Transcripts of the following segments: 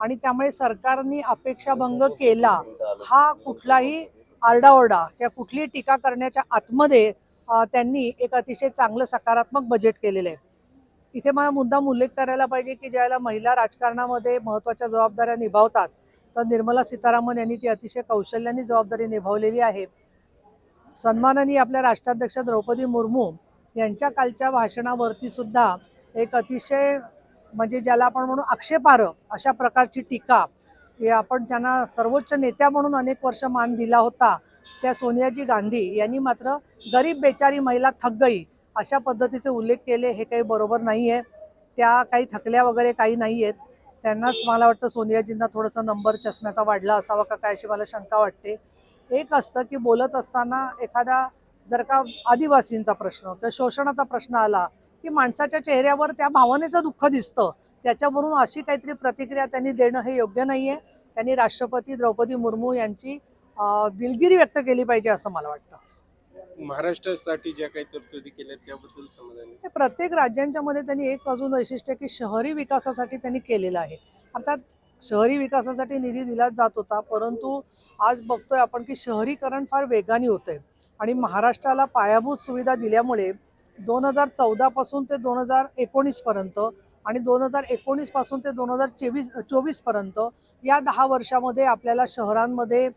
आणि त्यामुळे सरकारने अपेक्षाभंग केला हा कुठलाही आरडाओरडा किंवा कुठलीही टीका करण्याच्या आतमध्ये त्यांनी एक अतिशय चांगलं सकारात्मक बजेट केलेलं आहे. इथे मला मुद्दाम उल्लेख करायला पाहिजे की ज्यावेळेला महिला राजकारणामध्ये महत्त्वाच्या जबाबदाऱ्या निभावतात तर निर्मला सीतारामन यांनी ती अतिशय कौशल्याने जबाबदारी निभावलेली आहे. सन्मानाने आपल्या राष्ट्राध्यक्ष द्रौपदी मुर्मू यांच्या कालच्या भाषणावरती सुद्धा एक अतिशय म्हणजे ज्याला आपण म्हणू आक्षेपार्ह अशा प्रकारची टीका हे आपण त्यांना सर्वोच्च नेत्या म्हणून अनेक वर्ष मान दिला होता. त्या सोनियाजी गांधी यांनी मात्र गरीब बेचारी महिला थक गई अशा पद्धतीचे उल्लेख केले हे काही बरोबर नाही आहे त्या काही थकल्या वगैरे काही नाही आहेत त्यांनाच मला वाटतं सोनियाजींना थोडंसं नंबर चष्म्याचा वाढला असावा का काय अशी मला शंका वाटते. एक असतं की बोलत असताना एखादा जर का आदिवासींचा प्रश्न किंवा शोषणाचा प्रश्न आला की माणसाच्या चेहऱ्यावर त्या भावनेचं दुःख दिसतं. त्याच्यावरून अशी काहीतरी प्रतिक्रिया त्यांनी देणं हे योग्य नाही आहे त्यांनी राष्ट्रपती द्रौपदी मुर्मू यांची दिलगिरी व्यक्त केली पाहिजे असं मला वाटतं. महाराष्ट्रासाठी ज्या काही तरतुदी केल्या त्याबद्दल समाधानी? प्रत्येक राज्यांच्या मध्ये त्यांनी एक अजून वैशिष्ट्य की शहरी विकासासाठी त्यांनी केलेलं आहे. अर्थात शहरी विकासासाठी निधी दिलाच जात होता परंतु आज बघतोय आपण की शहरीकरण फार वेगाने होतंय. आणि महाराष्ट्राला पायाभूत सुविधा दिल्यामुळे दोन हजार चौदापासून ते दोन हजार एकोणीसपर्यंत आणि दोन हजार एकोणीसपासून ते दोन हजार चोवीस चोवीसपर्यंत या दहा वर्षामध्ये आपल्याला शहरांमध्ये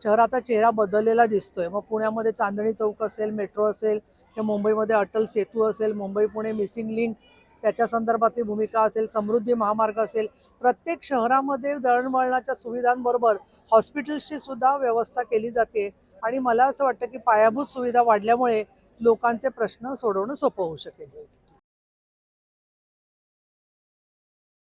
शहराचा चेहरा बदललेला दिसतोय. मग पुण्यामध्ये चांदणी चौक असेल मेट्रो असेल किंवा मुंबईमध्ये अटल सेतू असेल मुंबई पुणे मिसिंग लिंक त्याच्या संदर्भातली भूमिका असेल समृद्धी महामार्ग असेल प्रत्येक शहरामध्ये दळणवळणाच्या सुविधांबरोबर हॉस्पिटल्सची सुद्धा व्यवस्था केली जाते. आणि मला असं वाटतं की पायाभूत सुविधा वाढल्यामुळे लोकांचे प्रश्न सोडवणं सोपं होऊ शकेल.